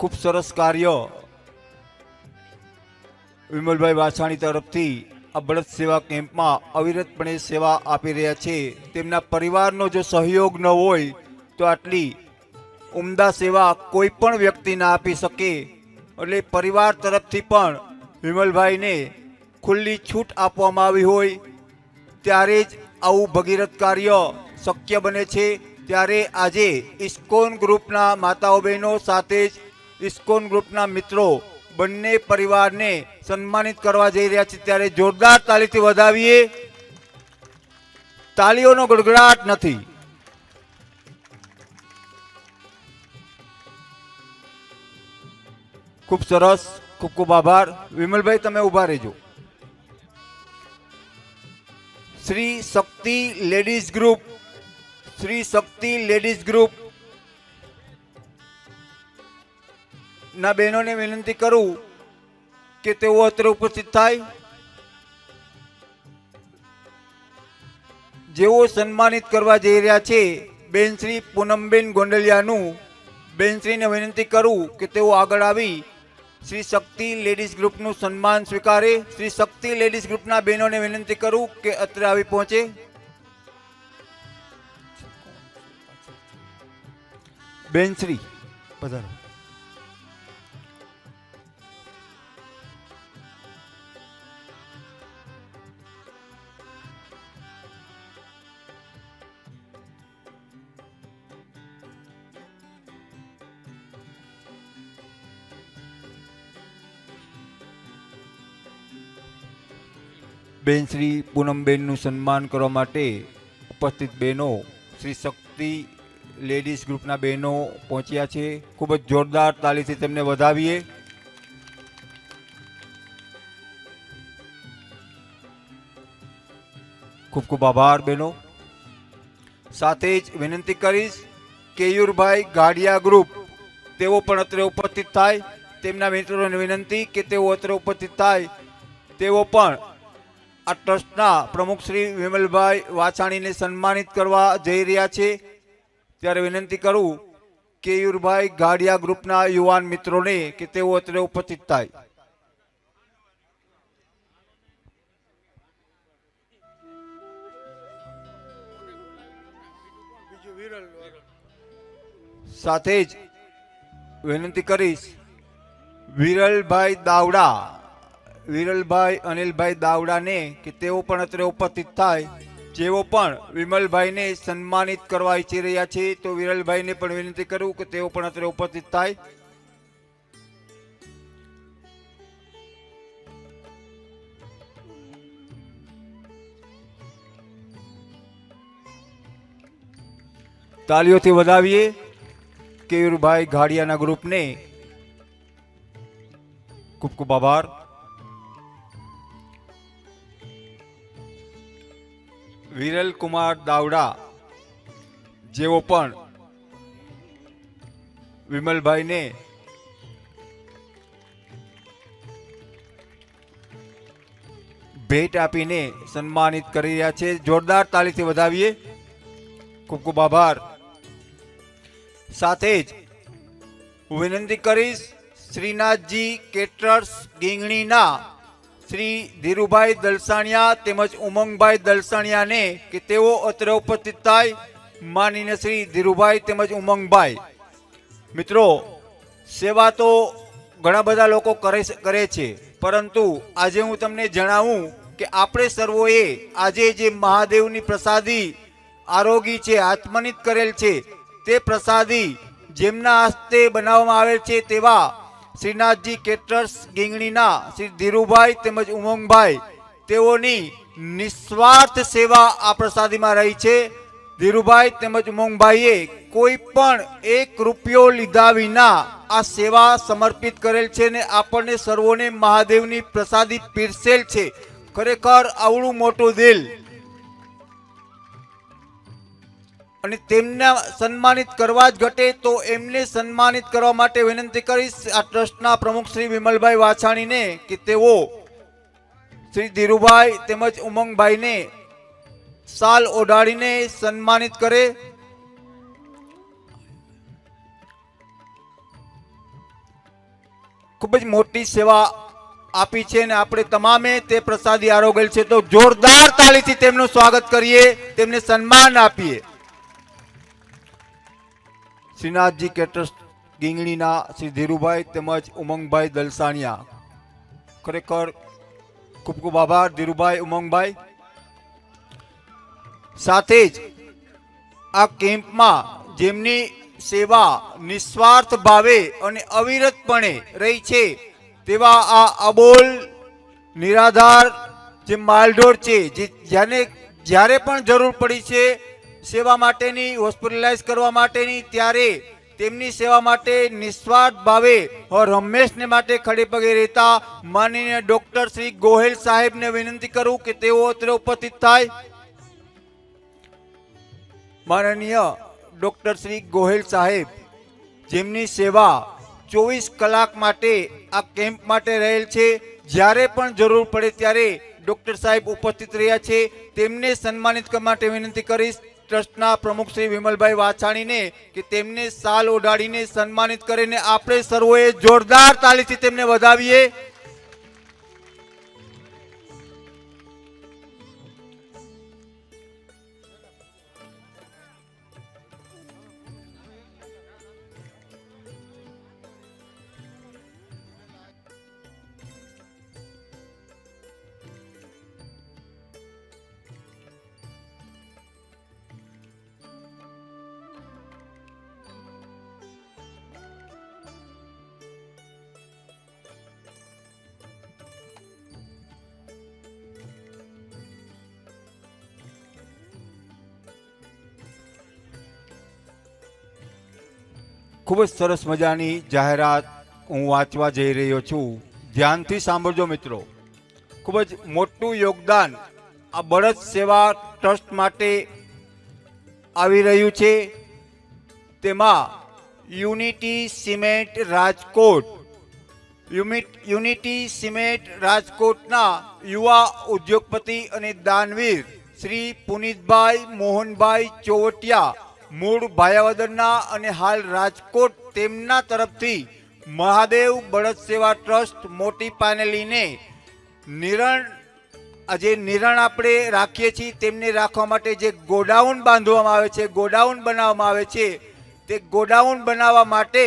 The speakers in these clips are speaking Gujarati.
ખૂબ સરસ કાર્ય વિમલભાઈ વાછાણી તરફથી આ બળદ સેવા કેમ્પમાં અવિરતપણે સેવા આપી રહ્યા છે. તેમના પરિવારનો જો સહયોગ ન હોય તો આટલી ઉમદા સેવા કોઈ પણ વ્યક્તિ ના આપી શકે. એટલે પરિવાર તરફથી પણ વિમલભાઈને ખુલ્લી છૂટ આપવામાં આવી હોય ત્યારે જ આવું ભગીરથ કાર્ય શક્ય બને છે. ત્યારે આજે ઇસ્કોન ગ્રુપના માતાઓ બહેનો સાથે જ ઇસ્કોન ગ્રુપના મિત્રો બંને પરિવારને સન્માનિત કરવા જઈ રહ્યા છે. ત્યારે જોરદાર તાલીથી વધાવીએ. તાલીઓનો ગડગડાટ નથી. ખૂબ સરસ, ખૂબ ખૂબ આભાર. વિમલભાઈ, તમે ઊભા રહેજો. Shri Shakti ladies group, Shri Shakti ladies group ના બહેનોને વિનંતી કરું કે તેઓ અત્રે ઉપસ્થિત થાય. જેઓ સન્માનિત કરવા જઈ રહ્યા છે બેનશ્રી પૂનમબેન ગોંડલિયાનું બેનશ્રીને વિનંતી કરું કે તેઓ આગળ આવી. શ્રી શક્તિ લેડીઝ ગ્રુપનું સન્માન સ્વીકારે. શ્રી શક્તિ લેડીઝ ગ્રુપના બહેનોને વિનંતી કરું કે અત્રે આવી પહોંચે. બેનશ્રી પધારો. બેન શ્રી પૂનમબેનનું સન્માન કરવા માટે ઉપસ્થિત બહેનો, શ્રી શક્તિ લેડીઝ ગ્રુપના બહેનો પહોંચ્યા છે. ખૂબ જ જોરદાર તાલીથી તેમને વધાવીએ. ખૂબ ખૂબ આભાર બહેનો. સાથે જ વિનંતી કરીશ, કેયુરભાઈ ગાડિયા ગ્રુપ, તેઓ પણ અત્રે ઉપસ્થિત થાય. તેમના મિત્રોને વિનંતી કે તેઓ અત્રે ઉપસ્થિત થાય. તેઓ પણ આ ટ્રસ્ટના પ્રમુખ શ્રી વિમલભાઈ વાછાણીને સન્માનિત કરવા જઈ રહ્યા છે. ત્યારે વિનંતી કરું કેયુરભાઈ ગાડિયા ગ્રુપના યુવાન મિત્રોને કે તેઓ અત્રે ઉપસ્થિત થાય. સાથે જ વિનંતી કરીશ, વિરલભાઈ દાવડા. વિરલભાઈ, અનિલભાઈ દાવડાને કે તેઓ પણ અત્રે ઉપસ્થિત થાય. જેઓ પણ વિમલભાઈને સન્માનિત કરવા ઈચ્છી રહ્યા છે, તો વિરલભાઈને પણ વિનંતી કરું કે તેઓ પણ અત્રે ઉપસ્થિત થાય. તાલીઓથી વધાવીએ. કેયુરભાઈ ઘાડિયાના ગ્રુપને ખૂબ ખૂબ આભાર. વિરલ કુમાર દાવડા જેઓ પણ વિમલભાઈને ભેટ આપીને સન્માનિત કરી રહ્યા છે. જોરદાર તાલીથી વધાવીએ. ખૂબ ખૂબ આભાર. સાથે જ વિનંતી કરીશ, શ્રીનાથજી કેટરર્સ ગીંગણીના શ્રી ધીરુભાઈ દલસાણિયા તેમજ ઉમંગભાઈ દલસાણિયાને કે તેઓ અત્રે ઉપસ્થિત થાય માનીને શ્રી ધીરુભાઈ તેમજ ઉમંગભાઈ. મિત્રો, સેવા તો ઘણા બધા લોકો કરે કરે છે, પરંતુ આજે હું તમને જણાવું કે આપણે સર્વોએ આજે જે મહાદેવની પ્રસાદી આરોગી છે, આત્મનિત કરેલ છે, તે પ્રસાદી જેમના હસ્તે બનાવવામાં આવેલ છે તેવા શ્રીનાથજી કેટર્સ ગીંગણીના શ્રી ધીરુભાઈ તેમજ ઉમંગભાઈ, તેઓની નિસ્વાર્થ સેવા આ પ્રસાદીમાં રહી છે. ધીરુભાઈ તેમજ ઉમંગભાઈએ કોઈ પણ એક રૂપિયો લીધા વિના આ સેવા સમર્પિત કરેલ છે ને આપણને સર્વોને મહાદેવની પ્રસાદી પીરસેલ છે. ખરેખર આવડું મોટું દિલ અને તેમના સન્માનિત કરવા જ ઘટે તો એમને સન્માનિત કરવા માટે વિનંતી કરીશ આ ટ્રસ્ટના પ્રમુખ શ્રી વિમલભાઈ વાછાણીને કે તેઓ શ્રી ધીરુભાઈ તેમજ ઉમંગભાઈને સાલ ઓઢાડીને સન્માનિત કરે. ખૂબ જ મોટી સેવા આપી છે અને આપણે તમામે તે પ્રસાદી આરોગેલ છે તો જોરદાર તાળીથી તેમનું સ્વાગત કરીએ, તેમને સન્માન આપીએ. શ્રીનાથજી કેટર્સ ગીંગણીના શ્રી ધીરુભાઈ તેમજ ઉમંગભાઈ દલસાણિયા. ખરેખર ખૂબ ખૂબ આભાર ધીરુભાઈ, ઉમંગભાઈ. સાથે જ આ કેમ્પમાં જેમની સેવા નિસ્વાર્થ ભાવે અને અવિરતપણે રહી છે, તેવા આ અબોલ નિરાધાર જે માલઢોર છે, જે જેને જ્યારે પણ જરૂર પડી છે સેવા માટેની, હોસ્પિટલાઇઝ કરવા માટેની, ત્યારે તેમની સેવા માટે નિસ્વાર્થ ભાવે રમેશને માટે ખડે પગે રહેતા માનનીય ડોક્ટર શ્રી ગોહેલ સાહેબને વિનંતી કરું કે તેઓ અત્રે ઉપસ્થિત થાય. માનનીય ડોક્ટર શ્રી ગોહેલ સાહેબ, જેમની સેવા ચોવીસ કલાક માટે આ કેમ્પ માટે રહેલ છે, જ્યારે પણ જરૂર પડે ત્યારે ડોક્ટર સાહેબ ઉપસ્થિત રહ્યા છે, તેમને સન્માનિત કરવા માટે વિનંતી કરીશ. ટ્રસ્ટના પ્રમુખ શ્રી વિમલભાઈ વાછાણીને કે તેમને સાલ ઓઢાડીને સન્માનિત કરીને આપણે સર્વોએ જોરદાર તાલીથી તેમને વધાવીએ. ખૂબ જ સરસ મજાની જાહેરાત હું વાંચવા જઈ રહ્યો છું. ધ્યાનથી સાંભળજો મિત્રો. ખૂબ જ મોટું યોગદાન આ બળદ સેવા ટ્રસ્ટ માટે આવી રહ્યું છે. તેમાં unity cement Rajkot unity cement રાજકોટના યુવા ઉદ્યોગપતિ અને દાનવીર શ્રી પુનિતભાઈ મોહનભાઈ ચોવટિયા મૂળ ભાયાવદરના અને હાલ રાજકોટ તેમના તરફથી મહાદેવ બળદ સેવા ટ્રસ્ટ મોટી પાનેલીને નિરણ જે નિરણ આપણે રાખીએ છીએ, તેમને રાખવા માટે જે ગોડાઉન બાંધવામાં આવે છે, ગોડાઉન બનાવવામાં આવે છે, તે ગોડાઉન બનાવવા માટે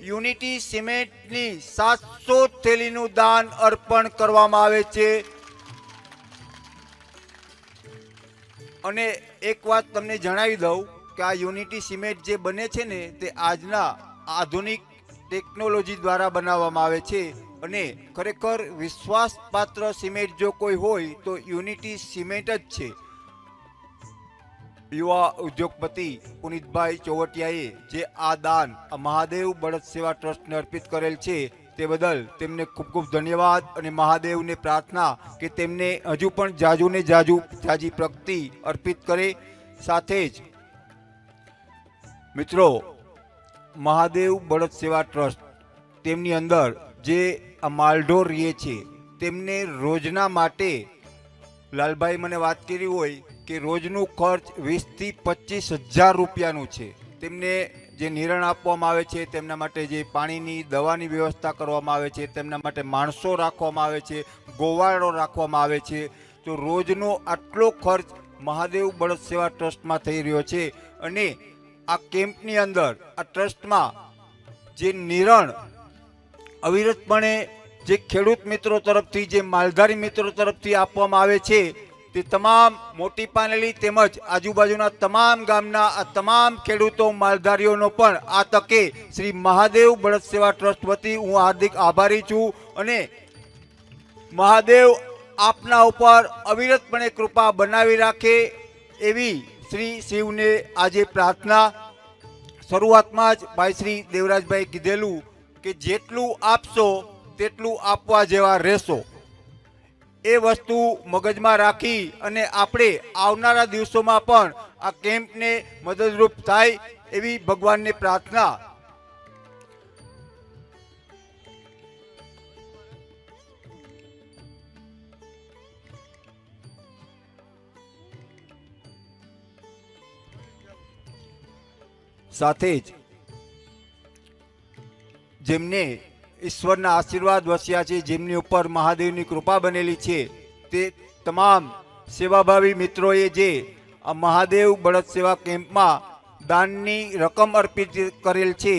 યુનિટી સિમેન્ટની સાતસો થેલીનું દાન અર્પણ કરવામાં આવે છે. અને એક વાત તમને જણાવી દઉં કે આ યુનિટી સિમેન્ટ જે બને છે ને, તે આજના આધુનિક ટેકનોલોજી દ્વારા બનાવવામાં આવે છે. અને ખરેખર વિશ્વાસપાત્ર સિમેન્ટ જો કોઈ હોય, તો યુનિટી સિમેન્ટ જ છે. યુવા ઉદ્યોગપતિ પુનિતભાઈ ચોવટિયાએ જે આ દાન મહાદેવ બળદ સેવા ટ્રસ્ટને અર્પિત કરેલ છે, તે બદલ તેમને ખૂબ ખૂબ ધન્યવાદ અને મહાદેવને પ્રાર્થના કે તેમને હજુ પણ જાજુને જાજુ જાજી પ્રગતિ અર્પિત કરે. સાથે જ મિત્રો, મહાદેવ બળદ સેવા ટ્રસ્ટ તેમની અંદર જે માલઢોર રહે છે, તેમને રોજના માટે લાલભાઈ મને વાત કરી હોય કે રોજનું ખર્ચ વીસથી પચીસ હજાર રૂપિયાનું છે. તેમને જે નિરણ આપવામાં આવે છે, તેમના માટે જે પાણીની, દવાની વ્યવસ્થા કરવામાં આવે છે, તેમના માટે માણસો રાખવામાં આવે છે, ગોવાળો રાખવામાં આવે છે. તો રોજનો આટલો ખર્ચ મહાદેવ બળદ સેવા ટ્રસ્ટમાં થઈ રહ્યો છે અને આ કેમ્પની અંદર, આ ટ્રસ્ટમાં જે નિરણ, અવિરતપણે જે ખેડૂત મિત્રો તરફથી, જે માલધારી મિત્રો તરફથી આપવામાં આવે છે, તે તમામ મોટી પાનેલી તેમજ આજુબાજુના તમામ ગામના, આ તમામ ખેડૂતો, માલધારીઓનો પણ આ તકે શ્રી મહાદેવ બળદ સેવા ટ્રસ્ટ વતી હું હાર્દિક આભારી છું અને મહાદેવ આપના ઉપર અવિરતપણે કૃપા બનાવી રાખે એવી શ્રી શિવને આજે પ્રાર્થના શરૂઆતમાં જ ભાઈ શ્રી દેવરાજભાઈ કીધેલું કે જેટલું આપશો તેટલું આપવા જેવા રહેશો. એ વસ્તુ મગજમાં રાખી અને આપણે આવનારા દિવસોમાં પણ આ કેમ્પને મદદરૂપ થાય એવી ભગવાનને પ્રાર્થના સાથે જ જેમને ઈશ્વરના આશીર્વાદ વસ્યા છે, જેમની ઉપર મહાદેવની કૃપા બનેલી છે, તે તમામ સેવાભાવી મિત્રોએ જે આ મહાદેવ બળદ સેવા કેમ્પમાં દાનની રકમ અર્પિત કરેલ છે,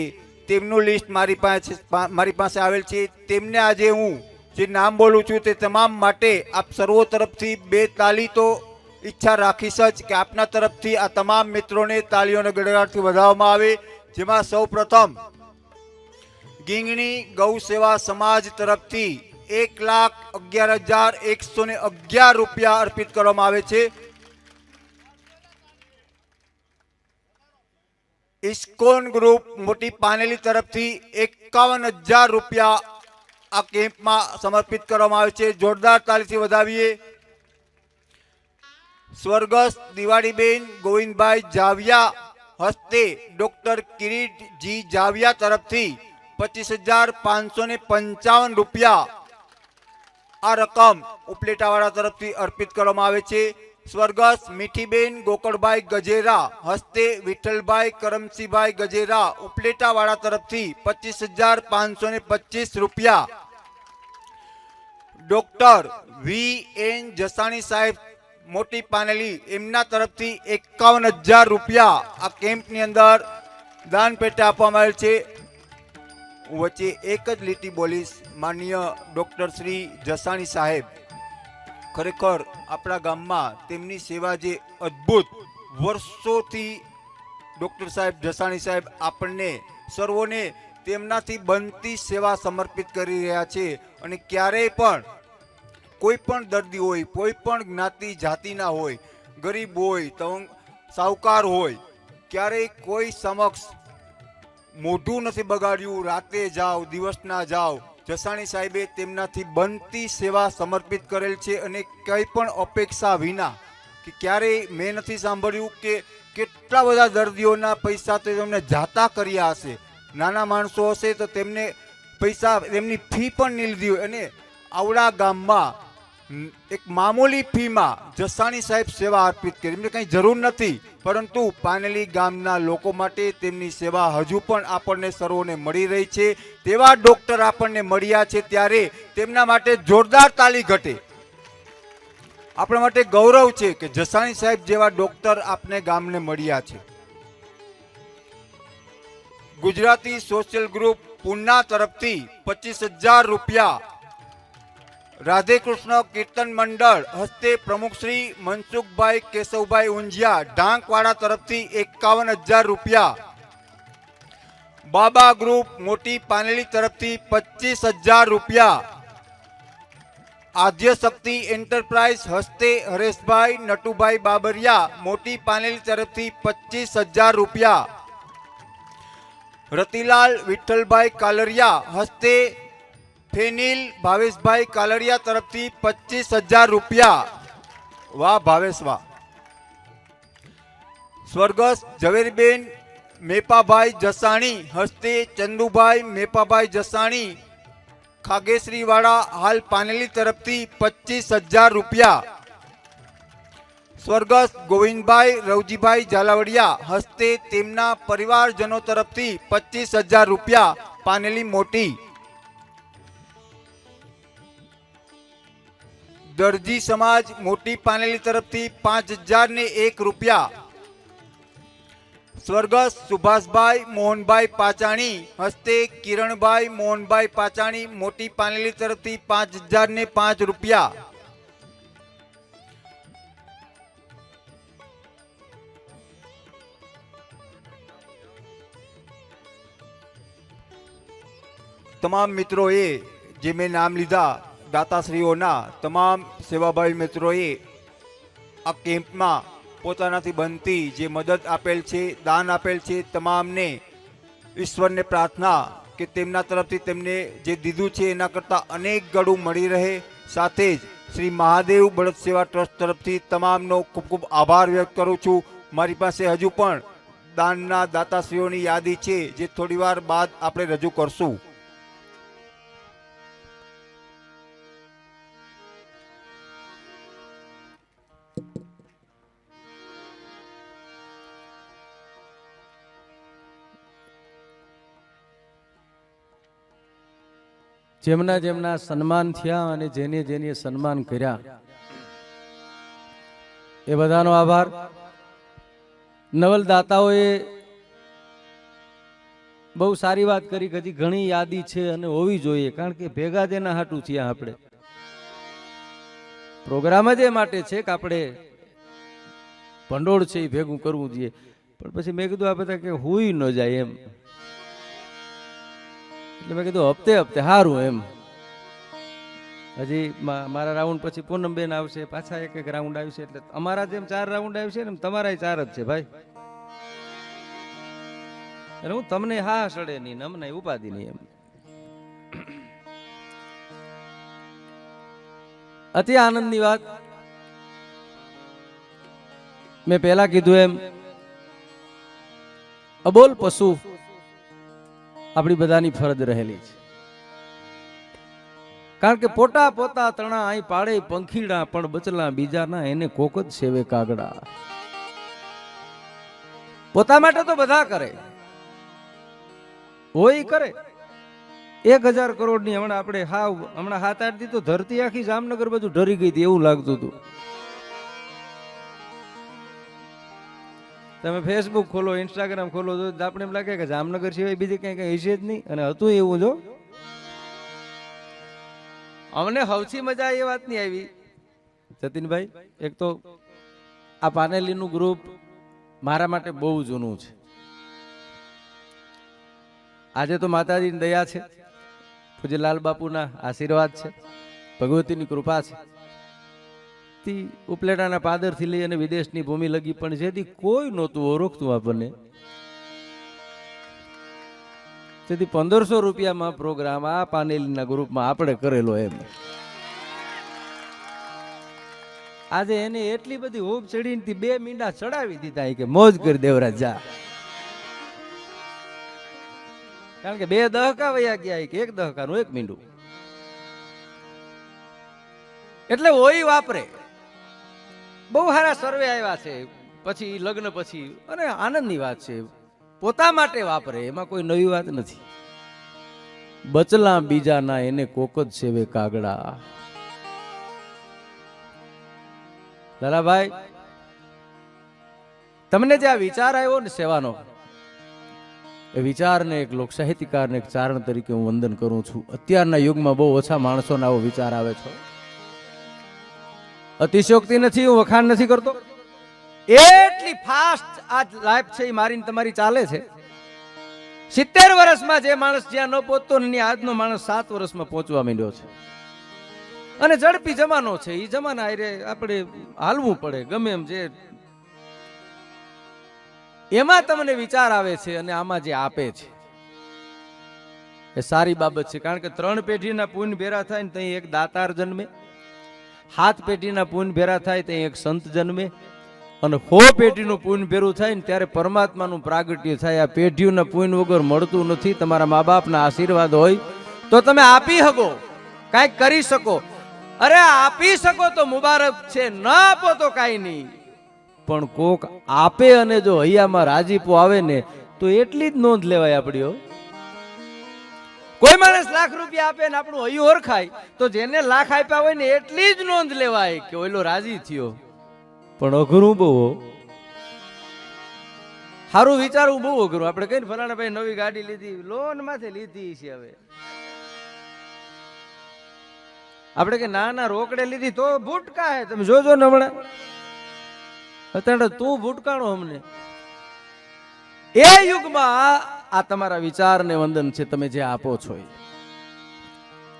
તેમનું લિસ્ટ મારી પાસે મારી પાસે આવેલ છે. તેમને આજે હું જે નામ બોલું છું, તે તમામ માટે આપ સર્વો તરફથી બે તાલી તો ઈચ્છા રાખીશ જ કે આપના તરફથી આ તમામ મિત્રોને તાળીઓને ગડગડાટથી વધારવામાં આવે, જેમાં સૌ પ્રથમ ગીંગણી ગૌ સેવા સમાજ તરફથી એક લાખ અગિયાર હજાર એકસો ને અગિયાર રૂપિયા અર્પિત કરવામાં આવે છે. ઇસ્કોન ગ્રુપ મોટી પાનેલી તરફથી એકાવન હજાર રૂપિયા આ કેમ્પમાં સમર્પિત કરવામાં આવે છે. જોરદાર તાલીથી વધાવીએ. સ્વર્ગસ્થ દિવાળીબેન ગોવિંદભાઈ જાવિયા હસ્તે ડોક્ટર કિરીટજી જાવિયા તરફથી પચીસ હજાર પાંચસો ને પંચાવન રૂપિયા આ રકમ ઉપલેટાવાળા તરફથી અર્પિત કરવામાં આવે છે. સ્વર્ગસ્થ મીઠીબેન ગોકળભાઈ ગજેરા હસ્તે વિઠ્ઠલભાઈ કરમસિંહભાઈ ગજેરા ઉપલેટાવાળા તરફથી પચીસ હજાર પાંચસો ને પચીસ રૂપિયા ડોક્ટર વી એન જસાણી સાહેબ મોટી પાનેલી એમના તરફથી એકાવન હજાર રૂપિયા આ કેમ્પની અંદર દાન પેટે આપવામાં આવેલ છે. હું વચ્ચે એક જ લીટી બોલીશ, માનનીય ડૉક્ટર શ્રી જસાણી સાહેબ. ખરેખર આપણા ગામમાં તેમની સેવા જે અદ્ભુત વર્ષોથી ડૉક્ટર સાહેબ જસાણી સાહેબ આપણને સર્વોને તેમનાથી બનતી સેવા સમર્પિત કરી રહ્યા છે અને ક્યારેય પણ કોઈ પણ દર્દી હોય કોઈ પણ જ્ઞાતિ, જાતિના હોય, ગરીબ હોય, તંગ, સાહુકાર હોય, ક્યારેય કોઈ સમક્ષ મોઢું નથી બગાડ્યું, રાતે જાઓ, દિવસના જાઓ. જસાણી સાહેબે તેમનાથી બનતી સેવા સમર્પિત કરેલ છે અને કંઈ પણ અપેક્ષા વિના કે ક્યારેય મેં નથી સાંભળ્યું કે કેટલા બધા દર્દીઓના પૈસા તો તેમને જાતા કર્યા હશે. નાના માણસો હશે તો તેમને પૈસા, તેમની ફી પણ નહીં લીધી હોય અને આવડા ગામમાં એક મામૂલી ફીમાં જસાણી સાહેબ સેવા અર્પિત કરી. એમને કંઈ જરૂર નથી, પરંતુ પાનેલી ગામના લોકો માટે તેમની સેવા હજુ પણ આપણને સર્વોને મળી રહી છે. તેવા ડોક્ટર આપણને મળ્યા છે ત્યારે તેમના માટે જોરદાર તાલી ઘટે. આપણા માટે ગૌરવ છે કે જસાણી સાહેબ જેવા ડોક્ટર આપને ગામને મળ્યા છે. ગુજરાતી સોશિયલ ગ્રુપ પુના તરફથી પચીસ હજાર રૂપિયા રાધે કૃષ્ણ કીર્તન મંડળ હસ્તે પ્રમુખ શ્રી મનસુખભાઈ કેશવભાઈ ઊંઝિયા ઢાંકવાડા તરફથી એકાવન હજાર રૂપિયા. બાબા ગ્રુપ મોટી પાનેલી તરફથી પચીસ હજાર રૂપિયા. આદ્ય શક્તિ એન્ટરપ્રાઇઝ હસ્તે હરેશભાઈ નટુભાઈ બાબરિયા મોટી પાનેલી તરફથી પચીસ હજાર રૂપિયા. રતિલાલ વિઠ્ઠલભાઈ કાલરિયા હસ્તે ફેનિલ ભાવેશભાઈ કાલડિયા તરફથી પચીસ હજાર રૂપિયા. વાહ ભાવેશ વાહ. સ્વર્ગસ્થ ઝવેરબેન મેપાભાઈ જસાણી, હસ્તે ચંદુભાઈ મેપાભાઈ જસાણી, ખાગેશ્રીવાળા હાલ પાનેલી તરફથી પચીસ હજાર રૂપિયા. સ્વર્ગસ્થ ગોવિંદભાઈ રવજીભાઈ ઝાલાવડિયા, હસ્તે તેમના પરિવારજનો તરફથી પચીસ હજાર રૂપિયા પાનેલી મોટી. દરજી સમાજ મોટી પાનેલી તરફથી પાંચ હજાર ને એક રૂપિયા. સ્વર્ગસ્થ સુભાષભાઈ મોહનભાઈ પાચાણી હસ્તે કિરણભાઈ મોહનભાઈ પાચાણી મોટી પાનેલી તરફથી પાંચ હજાર ને પાંચ રૂપિયા. તમામ મિત્રોએ જે મેં નામ લીધા દાતાશ્રીઓના તમામ સેવાભાવી મિત્રોએ આ કેમ્પમાં પોતાનાથી બનતી જે મદદ આપેલ છે, દાન આપેલ છે, તમામને ઈશ્વરને પ્રાર્થના કે તેમના તરફથી તેમને જે દીધું છે એના કરતાં અનેક ગળું મળી રહે. સાથે જ શ્રી મહાદેવ બળદ સેવા ટ્રસ્ટ તરફથી તમામનો ખૂબ ખૂબ આભાર વ્યક્ત કરું છું. મારી પાસે હજુ પણ દાનના દાતાશ્રીઓની યાદી છે, જે થોડીવાર બાદ આપણે રજૂ કરશું. જેમના જેમના સન્માન થયા અને જેને જેને સન્માન કર્યા. એ બધાનો આભાર. નવલદાતાઓએ બહુ સારી વાત કરી હજી ઘણી યાદી છે અને હોવી જોઈએ, કારણ કે ભેગા તેના હાટું થયા આપણે. પ્રોગ્રામ જ એ માટે છે કે આપણે ભંડોળ છે એ ભેગું કરવું જોઈએ. પણ પછી મેં કીધું આ બધા કે હોય ન જાય એમ. એટલે મેં કીધું હપ્તે હપ્તે સારું એમ. હજી મારા રાઉન્ડ પછી પૂનમબેન આવશે, પાછા એક એક રાઉન્ડ આવશે એટલે અમારા જેમ ચાર રાઉન્ડ આવશે ને તમારા ચાર જ છે ભાઈ. એટલે હું તમને હા સડે નહીં અમને ઉપાધિ નહીં એમ. અતિ આનંદની વાત. મેં પહેલા કીધું એમ, અબોલ પશુ આપણી બધાની ફરજ રહેલી છે. કારણ કે પોટા પોતા તણા અહીં પાડે, પંખીડા પણ બચલા બીજાના, એને કોક જ સેવે કાગડા. પોતા માટે તો બધા કરે. હોય કરે. એક હજાર કરોડની હમણાં આપણે હાવ, હમણાં હાથ આઠ દીધું, ધરતી આખી જામનગર બધું ડરી ગઈ હતી, એવું લાગતું હતું. તમે ફેસબુક ખોલો ઇન્સ્ટાગ્રામ ખોલો, તો આપણે એમ લાગે કે જામનગર સિવાય બીજી કઈ કઈ હશે જ નહીં. અને હતું એવું જો. અમને સૌથી મજા એ વાતની આવી. જતીનભાઈ, એક તો આ પાનેલીનું ગ્રુપ મારા માટે બહુ જૂનું છે. આજે તો માતાજીની દયા છે. પૂજ્ય લાલ બાપુના આશીર્વાદ છે. ભગવતીની કૃપા છે. તી ઉપલેટાના પાદરથી લઈ અને વિદેશની ભૂમિ લગી, પણ જેથી કોઈ નહોતું ઓળખતું આપણને. તેથી પંદરસો રૂપિયામાં પ્રોગ્રામ આ પાનેલીના ગ્રુપમાં આપણે કરેલો એમ. આજે એને એટલી બધી હોપ ચડીને બે મીંડા ચડાવી દીધા કે, મોજ કરી દેવરાજ, જા. કારણ કે બે દહકા વયા ગયા કે, એક દહકાનું એક મીંડું. એટલે ઓય વાપરે. બહુ સારા સર્વે આવ્યા છે. પછી લગ્ન પછી, અને આનંદની વાત છે. પોતા માટે વાપરે, એમાં કોઈ નવી વાત નથી. બચલા બીજાના એને કોક જ સેવે કાગડા. લાલાભાઈ, તમને જે આ વિચાર આવ્યો ને સેવાનો, એ વિચારને એક લોક સાહિત્યકારને એક ચારણ તરીકે હું વંદન કરું છું. અત્યારના યુગમાં બહુ ઓછા માણસોને આવો વિચાર આવે છે. અતિશયોક્તિ નથી, હું વખાણ નથી કરતો. એટલી ફાસ્ટ આ લાઈફ છે એ મારીને તમારી ચાલે છે. સિત્તેર વર્ષમાં જે માણસ જ્યાં ન પહોંચતો ને આજનો માણસ સાત વર્ષમાં પહોંચવા માંડ્યો છે. અને ઝડપી જમાનો છે. એ જમાના આરે આપણે હાલવું પડે, ગમે એમ જે. એમાં તમને વિચાર આવે છે અને આમાં જે આપે છે. એ સારી બાબત છે. કારણ કે ત્રણ પેઢીના પુણ્ય ભેરા થાય ને ત્યાં એક દાતાર જન્મે. હાથ પેઢીના પૂન ભેરા થાય ત્યાં એક સંત જન્મે અને હો પેઢીનું પૂન ભેરું થાય ને ત્યારે પરમાત્માનું પ્રાગટ્ય થાય. આ પેઢીઓના પૂન વગર મળતું નથી, તમારા મા બાપના આશીર્વાદ હોય તો તમે આપી શકો, કાંઈક કરી શકો. અરે આપી શકો તો મુબારક છે, ન આપો તો કાંઈ નહીં. પણ કોક આપે અને જો હૈયામાં રાજીપો આવે ને, તો એટલી જ નોંધ લેવાય આપણી, હો. કોઈ માણસ લાખ રૂપિયા આપે ને આપણું હૈયું ઓળખાય તો જેને લાખ આપ્યા હોય ને એટલી જ નોંધ લેવાય કે ઓલો રાજી થયો. પણ અઘરું બહુ સારું વિચારવું બહુ અઘરું. આપણે કઈ ફલાણા ભાઈ નવી ગાડી લીધી લોનમાંથી લીધી છે હવે. આપણે કે ના ના રોકડે લીધી તો ભૂટકા હે તમે જોજો ને હમણાં. અત્યારે તું ભૂટકાણો અમને. એ યુગમાં આ- તમારા વિચારને વંદન છે, તમે જે આપો છો એ.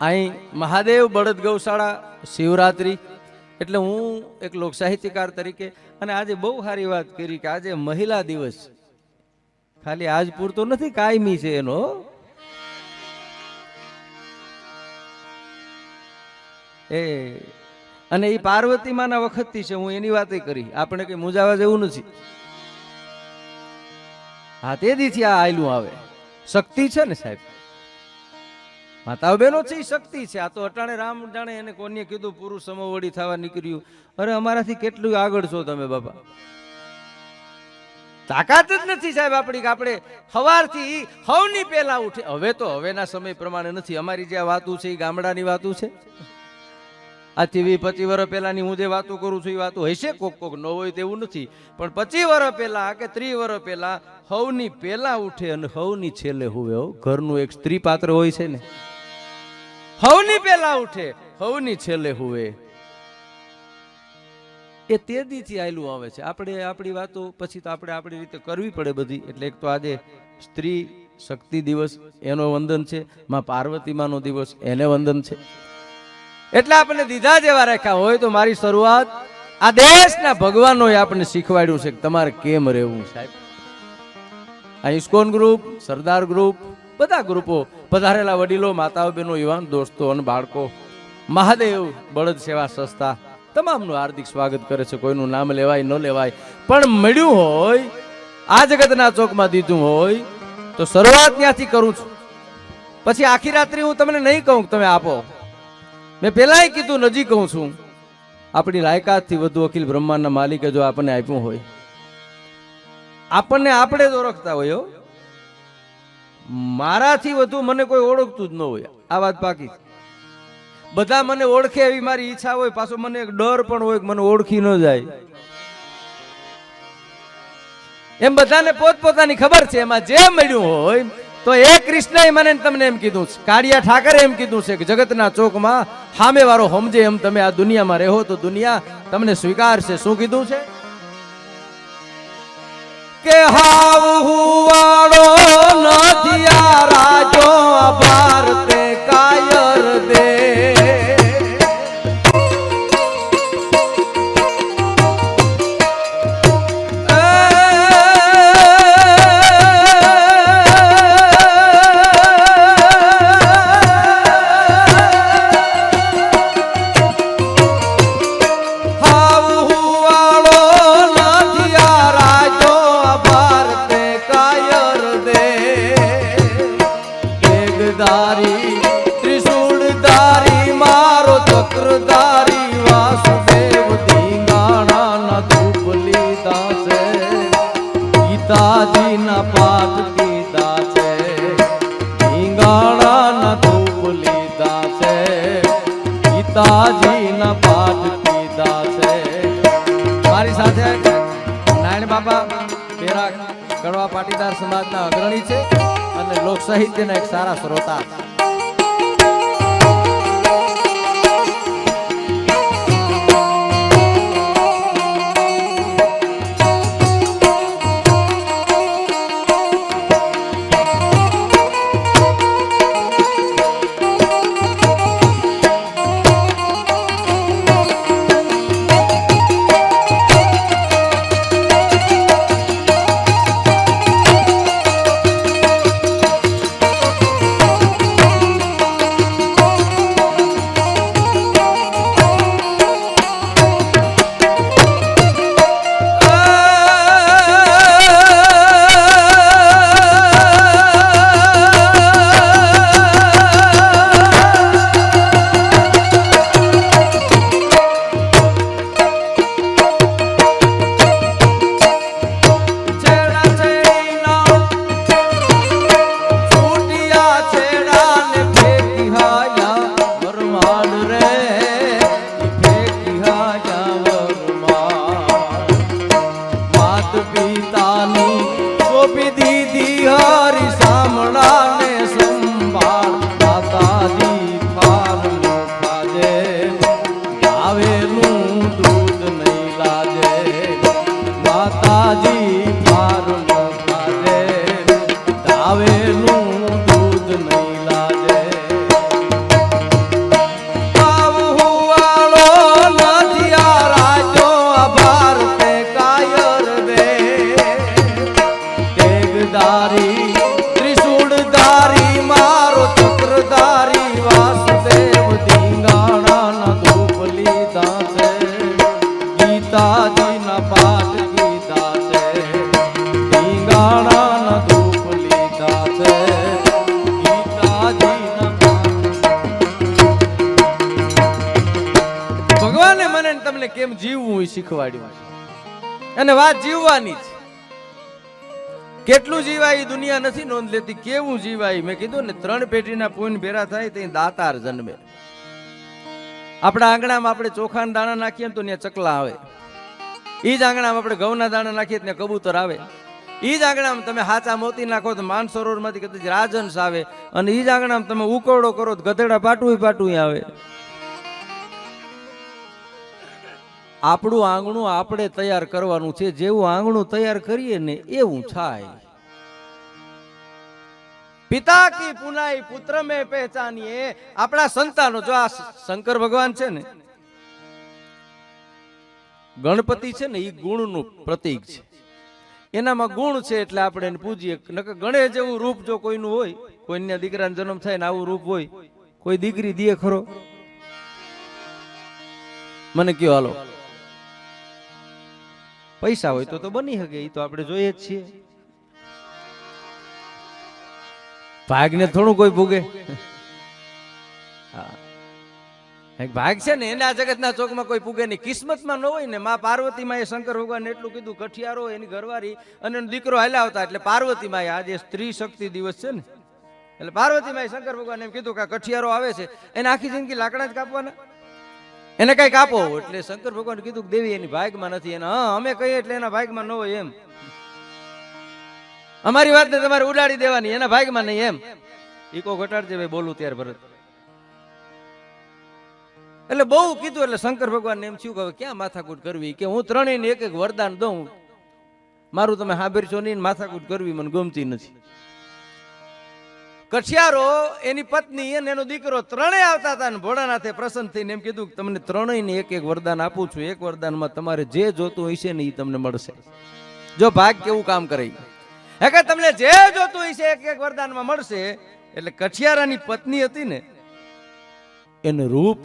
અહીં મહાદેવ બળદ ગૌશાળા, શિવરાત્રિ, એટલે હું એક લોક સાહિત્યકાર તરીકે, અને આજે બહુ સારી વાત કરી કે આજે મહિલા દિવસ. ખાલી આજ પૂરતો નથી, કાયમી છે એનો. એ, અને એ પાર્વતીમાના વખતથી છે, હું એની વાતે કરી. આપણે કંઈ મુજાવા જેવું નથી. હા, તે દીથી આ આયલું આવે. શક્તિ છે ને સાહેબ? માતાઓ બહેનો છે શક્તિ છે. આ તો અટાણે રામ જાણે એને કોને કીધું, પુરુષ સમવડી થવા નીકળ્યું. અરે, અમારાથી કેટલું આગળ છો તમે, બાપા? તાકાત જ નથી સાહેબ આપણી કે આપણે સવારથી હવની પહેલા ઉઠે. હવે તો હવેના સમય પ્રમાણે નથી. અમારી જે વાતું છે, એ ગામડાની વાતું છે. આજથી વી પચીસ વર્ષ પહેલાની હું જે વાતો કરું છું એ વાતો હશે? કોક કોક ન હોય તેવું નથી. પણ પચીસ વર્ષ પહેલા કે ત્રીસ વર્ષ પહેલા હવની પહેલા ઉઠે અને હવની છેલ્લે હુવે ઘરનું એક સ્ત્રી પાત્ર હોય છે ને? હવની પહેલા ઉઠે, હવની છેલ્લે હુવે. એ તેદીથી આયલું આવે છે. આપણે આપણી વાતો પછી તો આપણે આપણી રીતે કરવી પડે બધી. એટલે એક તો આજે સ્ત્રી શક્તિ દિવસ એનો વંદન છે. માં પાર્વતીમાનો દિવસ એને વંદન છે. એટલે આપણને દીધા જેવા રાખ્યા હોય તો મારી શરૂઆત આ દેશના ભગવાનોએ આપણને શીખવાડ્યું છે કે તમારે કેમ રહેવું સાહેબ. આ ઇસ્કોન ગ્રુપ, સરદાર ગ્રુપ, બધા ગ્રુપો, પધારેલા વડીલો, માતાઓ, બહેનો, યુવાન, દોસ્તો અને બાળકો, મહાદેવ, બળદ સેવા સંસ્થા, તમામનું હાર્દિક સ્વાગત કરે છે. કોઈનું નામ લેવાય, ન લેવાય, પણ મળ્યું હોય, આ જગતના ચોકમાં દીધું હોય, તો શરૂઆત ત્યાંથી કરું છું. પછી આખી રાત્રિ હું તમને નહીં કહું તમે આપો. મેં પહેલાંય કીધું, નજીક કહું છું. આપણી લાયકાતથી વધુ અખિલ બ્રહ્માંડના માલિકે જો આપણને આપ્યું હોય. આપણને આપણે જ ઓળખતા હોય મારાથી વધુ મને કોઈ ઓળખતું જ ન હોય. આ વાત પાકી. બધા મને ઓળખે એવી મારી ઈચ્છા હોય, પાછો મને ડર પણ હોય મને ઓળખી ન જાય. એમ બધાને પોતપોતાની ખબર છે, એમાં જે મળ્યું હોય તો એ કૃષ્ણએ મને તમને એમ કીધું છે. કાળિયા ઠાકરે એમ કીધું છે કે જગતના ચોકમાં સામે વાળો સમજે એમ તમે આ દુનિયામાં રહો તો દુનિયા તમને સ્વીકારશે. શું કીધું છે? કે હાવ હુવાળો નથી ગીતાજીના પાઠ કીધા છે. મારી સાથે નારાયણ બાપા બેરા કડવા પાટીદાર સમાજના અગ્રણી છે અને લોક સાહિત્યના એક સારા શ્રોતા છે. અને વાત જીવવાની છે. કેટલું જીવાય દુનિયા નથી નોંધ લેતી, કેવું જીવાય? મેં કીધું ને, ત્રણ પેઢીના પૂન ભેરા થાય તે દાતાર જન્મે. આપણા આંગણામાં આપણે ચોખાના દાણા નાખીએ તો ત્યાં ચકલા આવે. એ જ આંગણામાં આપણે ઘઉંના દાણા નાખીએ ત્યાં કબૂતર આવે. એ જ આંગણામાં તમે હાચા મોતી નાખો તો માનસરોવરમાંથી કદાચ રાજંશ આવે. અને એ જ આંગણામાં તમે ઉકોડો કરો તો ગધેડા પાટું પાટું આવે. આપણું આંગણું આપણે તૈયાર કરવાનું છે. જેવું આંગણું તૈયાર કરીએ ને એવું થાય. પિતા કી પુનાઈ પુત્ર મે પહેચાનીએ. આપણા સંતાનો, જો આ શંકર ભગવાન છે ને, ગણપતિ છે ને એ ગુણનું પ્રતીક છે. એનામાં ગુણ છે એટલે આપણે એને પૂજીએ. નકર ગણેશ જેવું રૂપ જો કોઈનું હોય, કોઈના દીકરાનો જન્મ થાય ને આવું રૂપ હોય, કોઈ દીકરી દે ખરો. મને કયો હાલો. પૈસા હોય તો તો બની શકે એ તો આપણે જોઈએ જ છીએ. ભાગને થોડું કોઈ ભૂગે. એક ભાગ છે ને, એના જગતના ચોકમાં કોઈ પૂગે નહીં. કિસ્મતમાં ન હોય ને, માં પાર્વતી એ શંકર ભગવાન એટલું કીધું કઠિયારો એની ઘરવાળી અને દીકરો હાલ્યા આવતા. એટલે પાર્વતીમાં આજે સ્ત્રી શક્તિ દિવસ છે ને. એટલે પાર્વતી માં શંકર ભગવાન એમ કીધું કે કઠિયારો આવે છે, એને આખી જિંદગી લાકડા જ કાપવાના. એને કંઈક આપો એટલે શંકર ભગવાન કીધું કે દેવી એની ભાગમાં નથી એને હા અમે કહીએ એટલે એના ભાગમાં ન હોય એમ. અમારી વાતને તમારે ઉડાડી દેવાની એના ભાગમાં નહીં એમ. ઈકો ઘટાડજે ભાઈ બોલું ત્યારે ભરત. એટલે બહુ કીધું એટલે શંકર ભગવાન એમ થયું કે હવે ક્યાં માથાકૂટ કરવી? કે હું ત્રણેયને એક એક વરદાન દઉં. મારું તમે હાબેરશો નહીં માથાકૂટ કરવી મને ગમતી નથી. કઠિયારો, એની પત્ની અને એનો દીકરો ત્રણેય આવતા હતા અને ભોળાનાથે પ્રસન્ન થઈને એમ કીધું કે તમને ત્રણેયને એક એક વરદાન આપું છું. એક વરદાનમાં તમારે જે જોતું હશે ને એ તમને મળશે. જો ભાગ કેવું કામ કરે હે કે તમને જે જોતું હશે એક એક વરદાનમાં મળશે? એટલે કઠિયારાની પત્ની હતી ને, એનું રૂપ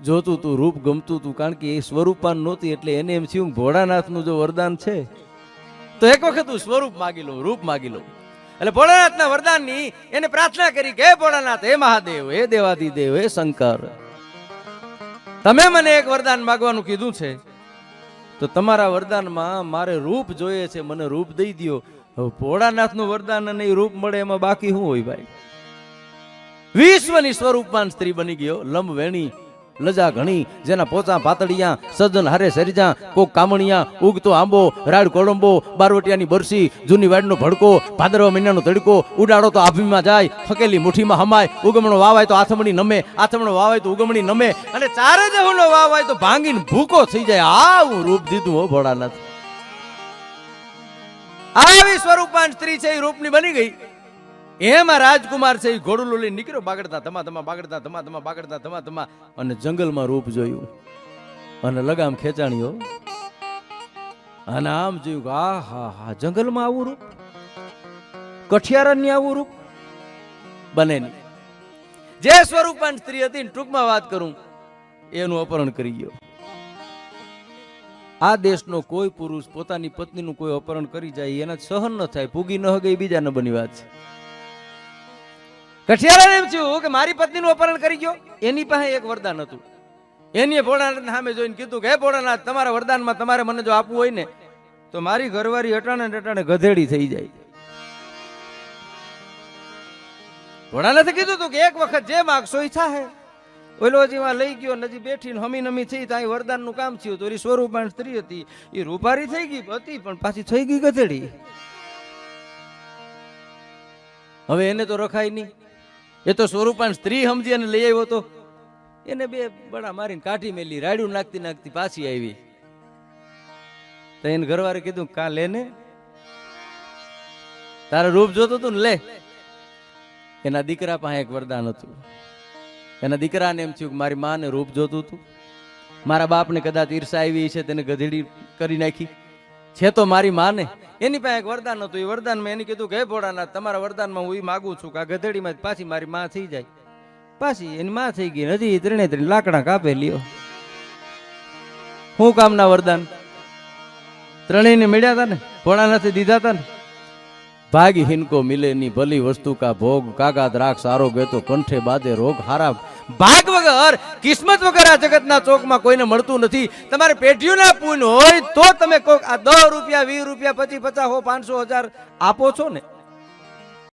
જોતું તું, રૂપ ગમતું તું, કારણ કે એ સ્વરૂપાન નહોતી, એટલે એને એમ થયું ભોળાનાથનું જો વરદાન છે, તો એક વખત હું સ્વરૂપ માગી લઉં રૂપ માગી લઉં એટલે ભોળાનાથના વરદાનની એને પ્રાર્થના કરી કે ભોળાનાથ, હે મહાદેવ, હે દેવાદિદેવ, હે શંકર. તમે મને એક વરદાન માગવાનું કીધું છે. તો તમારા વરદાનમાં મારે રૂપ જોઈએ છે, મને રૂપ દઈ હવે ભોળાનાથનું વરદાન અને રૂપ મળે એમાં બાકી શું હોય ભાઈ? વિશ્વની સ્વરૂપવાન સ્ત્રી બની ગયો લંબ વેણી લજા ઘણી, જેના પોચા પાતળિયા, સજ્જન હારે સરીજા કોક કામણિયા ઉગતો આંબો, રાડ કોળંબો, બારવટિયાની બરસી, જૂની વાડનો ભડકો, ભાદરવા મહિનાનો તડકો, ઉડાડો તો આભીમાં જાય, ફકેલી મુઠીમાં હમાય, ઉગમણો વાવાય તો આથમણી નમે, આથમણો વાવાય તો ઉગમણી નમે, અને ચારે જહુનો વાવાય તો ભાંગીને ભૂકો થઈ જાય, આવું રૂપ દીધું હો ભોળાનાથ. આવી સ્વરૂપવાન સ્ત્રી છે એ રૂપની બની ગઈ. એમાં રાજકુમાર છે, એ ઘોડું લઈને નીકળ્યો બાગડતા ધમા ધમા, બાગડતા ધમા ધમા, બાગડતા ધમા ધમા અને જંગલમાં રૂપ જોયું. અને લગામ ખેંચાણીઓ અને આમ જોયું કે, આ, હા હા, જંગલમાં આવું રૂપ? કઠિયારાની આવું રૂપ? બને જે સ્વરૂપાન સ્ત્રી હતી ટૂંકમાં વાત કરું, એનું અપહરણ કરી ગયો. આ દેશનો કોઈ પુરુષ પોતાની પત્નીનું કોઈ અપહરણ કરી જાય, એના સહન ન થાય પૂગી ન હગે બીજાને બીજા બની વાત છે. કઠિયારાને એમ થયું કે મારી પત્નીનું અપહરણ કરી ગયો. એની પાસે એક વરદાન હતું. એની ભોળાનાથ સામે જોઈને કીધું કે, હે ભોળાનાથ, તમારા વરદાનમાં તમારે મને જો આપવું હોય ને, તો મારી ઘરવાળી અટાણે અટાણે ગધેડી થઈ જાય. ભોળાનાથે કીધું હતું કે, એક વખત જે માગશો એ થાય ઓલો જેવા લઈ ગયો નજી બેઠી ને હમી નમી થઈ ત્યાં વરદાનનું કામ થયું તો એ સ્વરૂપાણ સ્ત્રી હતી. એ રૂપારી થઈ ગઈ હતી, પણ પાછી થઈ ગઈ ગધેડી. હવે એને તો રખાય નહીં. એ તો સ્વરૂપાન સ્ત્રી સમજી અને લઈ આવ્યો તો. એને બે બડા મારીને કાઢી મેલી રાડ્યું નાખતી નાખતી પાછી આવી. તો એને ઘરવાળે કીધું, કા લે ને? તારે રૂપ જોતું હતું ને લે. એના દીકરા પાસે એક વરદાન હતું. એના દીકરાને એમ થયું કે મારી માને રૂપ જોતું હતું મારા બાપને કદાચ ઈર્ષા આવી છે, તેને ગધેડી કરી નાખી. છે તો મારી માને. એની પાસે એક વરદાન હતું એ વરદાનમાં એને કીધું કે, હે ભોળાનાથ, તમારા વરદાનમાં હું એ માગું છું કે આ ગધેડીમાં પાછી મારી માં થઈ જાય. પાછી એની માં થઈ ગઈ હજી ત્રણે ત્રણ લાકડા કાપે લ્યો. શું કામના વરદાન? ત્રણેયને મળ્યા હતા ને? ભોળાનાથી દીધા હતા ને? ભાગી હિનકો મિલે ની ભલી વસ્તુ કા ભોગ, કાગા, દ્રાક્ષ આરોગ્ય તો કંઠે બાદે રોગ, હારા ભાગ વગર, કિસ્મત વગર આ જગતના ચોકમાં કોઈને મળતું નથી. તમારે પેઢીઓના પૂન હોય તો તમે કોક આ દસ રૂપિયા, વીસ રૂપિયા, પચીસ, પચાસ, હો, પાંચસો, હજાર આપો છો ને?